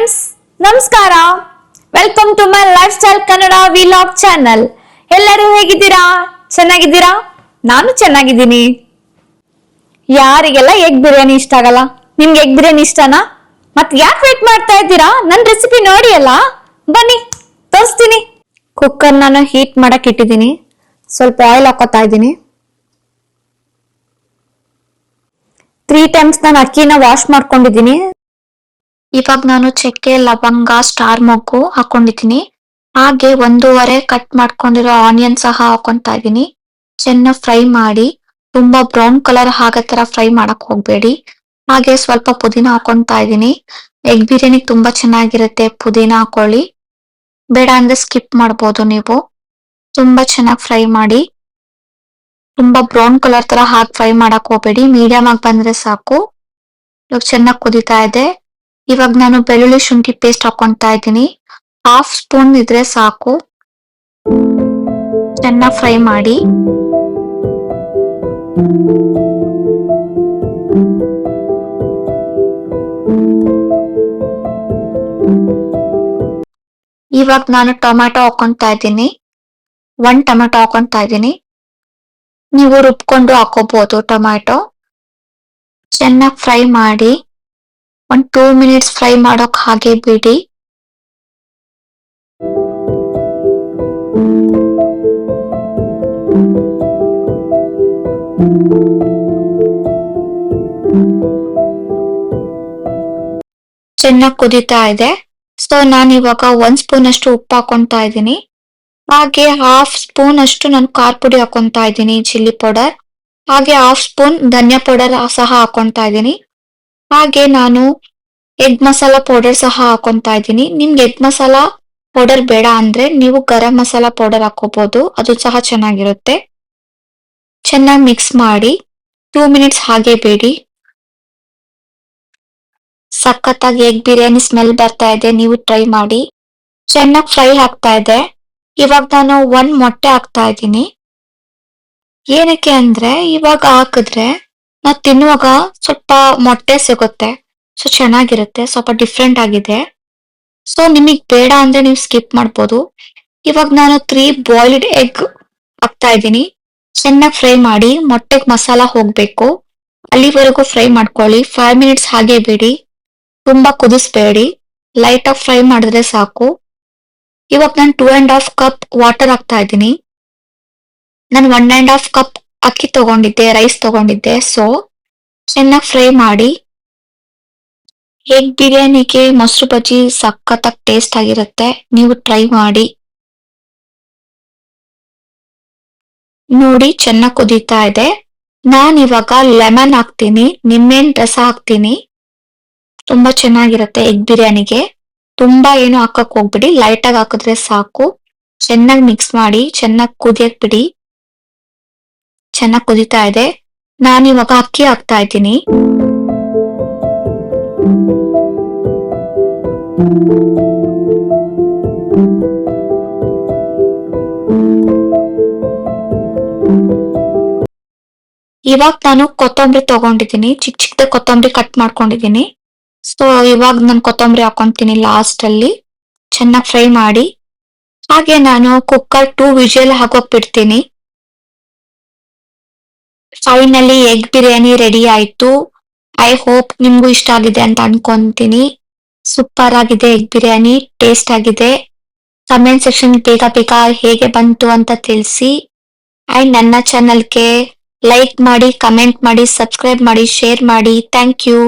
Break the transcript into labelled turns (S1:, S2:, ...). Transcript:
S1: Friends ನಮಸ್ಕಾರ. Welcome to my lifestyle Kannada vlog channel ಎಲ್ಲರೂ ಹೇಗಿದ್ದೀರಾ? ಚೆನ್ನಾಗಿದ್ದೀರಾ? ನಾನು ಚೆನ್ನಾಗಿದ್ದೀನಿ. ಯಾರಿಗೆಲ್ಲ ಎಗ್ ಬಿರಿಯಾನಿ ಇಷ್ಟ ಆಗಲ್ಲ? ನಿಮ್ಗೆ ಎಗ್ ಬಿರಿಯಾನಿ ಇಷ್ಟನಾ? ಮತ್ ಯಾಕೆ ವೇಟ್ ಮಾಡ್ತಾ ಇದ್ದೀರಾ? ನನ್ನ ರೆಸಿಪಿ ನೋಡಿ ಅಲ್ಲ. ಬನ್ನಿ, ತೋರಿಸ್ತೀನಿ. ಕುಕ್ಕರ್ ನಾನು ಹೀಟ್ ಮಾಡಕ್ ಇಟ್ಟಿದ್ದೀನಿ. ಸ್ವಲ್ಪ ಆಯಿಲ್ ಹಾಕೋತಾ ಇದ್ದೀನಿ. ತ್ರೀ ಟೈಮ್ಸ್ ನಾನು ಅಕ್ಕಿನ ವಾಶ್ ಮಾಡ್ಕೊಂಡಿದ್ದೀನಿ. ಇವಾಗ ನಾನು ಚಕ್ಕೆ, ಲವಂಗ, ಸ್ಟಾರ್ ಮೊಗ್ಗು ಹಾಕೊಂಡಿದ್ದೀನಿ. ಹಾಗೆ ಒಂದೂವರೆ ಕಟ್ ಮಾಡ್ಕೊಂಡಿರೋ ಆನಿಯನ್ ಸಹ ಹಾಕೊಂತಾ ಇದ್ದೀನಿ. ಚೆನ್ನಾಗಿ ಫ್ರೈ ಮಾಡಿ, ತುಂಬಾ ಬ್ರೌನ್ ಕಲರ್ ಆಗೋ ತರ ಫ್ರೈ ಮಾಡಕ್ ಹೋಗ್ಬೇಡಿ. ಹಾಗೆ ಸ್ವಲ್ಪ ಪುದೀನ ಹಾಕೊಂತಾ ಇದ್ದೀನಿ. ಎಗ್ ಬಿರಿಯಾನಿ ತುಂಬಾ ಚೆನ್ನಾಗಿರುತ್ತೆ, ಪುದೀನ ಹಾಕೊಳ್ಳಿ. ಬೇಡ ಅಂದ್ರೆ ಸ್ಕಿಪ್ ಮಾಡ್ಬೋದು ನೀವು. ತುಂಬಾ ಚೆನ್ನಾಗಿ ಫ್ರೈ ಮಾಡಿ, ತುಂಬಾ ಬ್ರೌನ್ ಕಲರ್ ತರ ಹಾಕಿ ಫ್ರೈ ಮಾಡಕ್ ಹೋಗ್ಬೇಡಿ. ಮೀಡಿಯಂ ಆಗಿ ಬಂದ್ರೆ ಸಾಕು. ಇವಾಗ ಚೆನ್ನಾಗಿ ಕುದೀತಾ ಇದೆ. ಇವಾಗ ನಾನು ಬೆಳ್ಳುಳ್ಳಿ ಶುಂಠಿ ಪೇಸ್ಟ್ ಹಾಕೊಂತಾ ಇದ್ದೀನಿ. ಹಾಫ್ ಸ್ಪೂನ್ ಇದ್ರೆ ಸಾಕು. ಚೆನ್ನಾಗಿ ಫ್ರೈ ಮಾಡಿ. ಇವಾಗ ನಾನು ಟೊಮ್ಯಾಟೊ ಹಾಕೊಂತಾ ಇದ್ದೀನಿ. ಒನ್ ಟೊಮ್ಯಾಟೊ ಹಾಕೊಂತಾ ಇದ್ದೀನಿ. ನೀವು ರುಬ್ಕೊಂಡು ಹಾಕೋಬಹುದು ಟೊಮ್ಯಾಟೊ. ಚೆನ್ನಾಗಿ ಫ್ರೈ ಮಾಡಿ. ಒಂದ್ ಟೂ ಮಿನಿಟ್ಸ್ ಫ್ರೈ ಮಾಡೋಕ್ ಹಾಗೆ ಬಿಡಿ. ಚೆನ್ನಾಗಿ ಕುದೀತಾ ಇದೆ. ಸೊ ನಾನು ಇವಾಗ ಒಂದ್ ಸ್ಪೂನ್ ಅಷ್ಟು ಉಪ್ಪು ಹಾಕೊಂತಾ ಇದ್ದೀನಿ. ಹಾಗೆ ಹಾಫ್ ಸ್ಪೂನ್ ಅಷ್ಟು ನಾನು ಖಾರ ಪುಡಿ ಹಾಕೊಂತಾ ಇದ್ದೀನಿ ಚಿಲ್ಲಿ ಪೌಡರ್ ಹಾಗೆ ಹಾಫ್ ಸ್ಪೂನ್ ಧನಿಯಾ ಪೌಡರ್ ಸಹ ಹಾಕೊಂತಾ ಇದ್ದೀನಿ. ಹಾಗೆ ನಾನು ಎಗ್ ಮಸಾಲ ಪೌಡರ್ ಸಹ ಹಾಕೊಂತಾ ಇದ್ದೀನಿ. ನಿಮ್ಗೆ ಎಗ್ ಮಸಾಲ ಪೌಡರ್ ಬೇಡ ಅಂದ್ರೆ ನೀವು ಗರಂ ಮಸಾಲ ಪೌಡರ್ ಹಾಕೋಬಹುದು ಅದು ಸಹ ಚೆನ್ನಾಗಿರುತ್ತೆ. ಚೆನ್ನಾಗಿ ಮಿಕ್ಸ್ ಮಾಡಿ ಟೂ ಮಿನಿಟ್ಸ್ ಹಾಗೆ ಬೇಡಿ. ಸಖತ್ತಾಗಿ ಎಗ್ ಬಿರಿಯಾನಿ ಸ್ಮೆಲ್ ಬರ್ತಾ ಇದೆ. ನೀವು ಟ್ರೈ ಮಾಡಿ. ಚೆನ್ನಾಗಿ ಫ್ರೈ ಆಗ್ತಾ ಇದೆ. ಇವಾಗ ನಾನು ಒಂದ್ ಮೊಟ್ಟೆ ಹಾಕ್ತಾ ಇದ್ದೀನಿ. ಏನಕ್ಕೆ ಅಂದ್ರೆ ಇವಾಗ ಹಾಕಿದ್ರೆ ನಾವು ತಿನ್ನುವಾಗ ಸ್ವಲ್ಪ ಮೊಟ್ಟೆ ಸಿಗುತ್ತೆ. ಸೊ ಚೆನ್ನಾಗಿರುತ್ತೆ. ಸ್ವಲ್ಪ ಡಿಫ್ರೆಂಟ್ ಆಗಿದೆ. ಸೊ ನಿಮಗ್ ಬೇಡ ಅಂದ್ರೆ ನೀವು ಸ್ಕಿಪ್ ಮಾಡ್ಬೋದು. ಇವಾಗ ನಾನು ತ್ರೀ ಬಾಯ್ಲ್ಡ್ ಎಗ್ ಹಾಕ್ತಾ ಇದ್ದೀನಿ. ಚೆನ್ನಾಗಿ ಫ್ರೈ ಮಾಡಿ ಮೊಟ್ಟೆಗೆ ಮಸಾಲ ಹೋಗ್ಬೇಕು. ಅಲ್ಲಿವರೆಗೂ ಫ್ರೈ ಮಾಡ್ಕೊಳ್ಳಿ. ಫೈವ್ ಮಿನಿಟ್ಸ್ ಹಾಗೆ ಬಿಡಿ. ತುಂಬಾ ಕುದಿಸ್ಬೇಡಿ. ಲೈಟ್ ಆಗಿ ಫ್ರೈ ಮಾಡಿದ್ರೆ ಸಾಕು. ಇವಾಗ ನಾನು two and half cup water ಹಾಕ್ತಾ ಇದ್ದೀನಿ. ನಾನು ಒನ್ ಅಂಡ್ ಹಾಫ್ ಕಪ್ ಅಕ್ಕಿ ತಗೊಂಡಿದ್ದೆ ರೈಸ್ ತಗೊಂಡಿದ್ದೆ. ಸೊ ಚೆನ್ನಾಗಿ ಫ್ರೈ ಮಾಡಿ ಎಗ್ ಬಿರಿಯಾನಿಗೆ ಮೊಸರು ಬಜ್ಜಿ ಸಖತ್ತಾಗಿ ಟೇಸ್ಟ್ ಆಗಿರುತ್ತೆ. ನೀವು ಟ್ರೈ ಮಾಡಿ. ನೋಡಿ, ಚೆನ್ನಾಗಿ ಕುದೀತಾ ಇದೆ. ನಾನು ಇವಾಗ ಲೆಮನ್ ಹಾಕ್ತೀನಿ, ನಿಮ್ಮೇನ್ ರಸ ಹಾಕ್ತೀನಿ. ತುಂಬಾ ಚೆನ್ನಾಗಿರುತ್ತೆ ಎಗ್ ಬಿರಿಯಾನಿಗೆ. ತುಂಬಾ ಏನು ಹಾಕಕ್ ಹೋಗ್ಬಿಡಿ. ಲೈಟಾಗಿ ಹಾಕಿದ್ರೆ ಸಾಕು. ಚೆನ್ನಾಗಿ ಮಿಕ್ಸ್ ಮಾಡಿ, ಚೆನ್ನಾಗಿ ಕುದಿಯಕ್ ಬಿಡಿ. ಚೆನ್ನಾಗಿ ಕುದಿತಾ ಇದೆ. ನಾನು ಇವಾಗ ಅಕ್ಕಿ ಹಾಕ್ತಾ ಇದ್ದೀನಿ. ಇವಾಗ ನಾನು ಕೊತ್ತಂಬರಿ ತಗೊಂಡಿದ್ದೀನಿ. ಚಿಕ್ಕ ಚಿಕ್ಕದ ಕೊತ್ತಂಬರಿ ಕಟ್ ಮಾಡ್ಕೊಂಡಿದ್ದೀನಿ. ಸೊ ಇವಾಗ ನಾನು ಕೊತ್ತಂಬರಿ ಹಾಕೊಂತೀನಿ ಲಾಸ್ಟ್ ಅಲ್ಲಿ. ಚೆನ್ನಾಗಿ ಫ್ರೈ ಮಾಡಿ. ಹಾಗೆ ನಾನು ಕುಕ್ಕರ್ ಟೂ ವಿಜಲ್ ಹಾಕೋಕ್ ಬಿಡ್ತೀನಿ. ಫೈನಲಿ ಎಗ್ ಬಿರಿಯಾನಿ ರೆಡಿ ಆಯ್ತು. ಐ ಹೋಪ್ ನಿಮ್ಗೂ ಇಷ್ಟ ಆಗಿದೆ ಅಂತ ಅನ್ಕೊಂತೀನಿ. ಸೂಪರ್ ಆಗಿದೆ ಎಗ್ ಬಿರಿಯಾನಿ ಟೇಸ್ಟ್ ಆಗಿದೆ. ಕಮೆಂಟ್ ಸೆಕ್ಷನ್ ಬೇಗ ಬೇಗ ಹೇಗೆ ಬಂತು ಅಂತ ತಿಳಿಸಿ. ಅಂಡ್ ನನ್ನ ಚಾನಲ್ಗೆ ಲೈಕ್ ಮಾಡಿ ಕಮೆಂಟ್ ಮಾಡಿ ಸಬ್ಸ್ಕ್ರೈಬ್ ಮಾಡಿ ಶೇರ್ ಮಾಡಿ. Thank you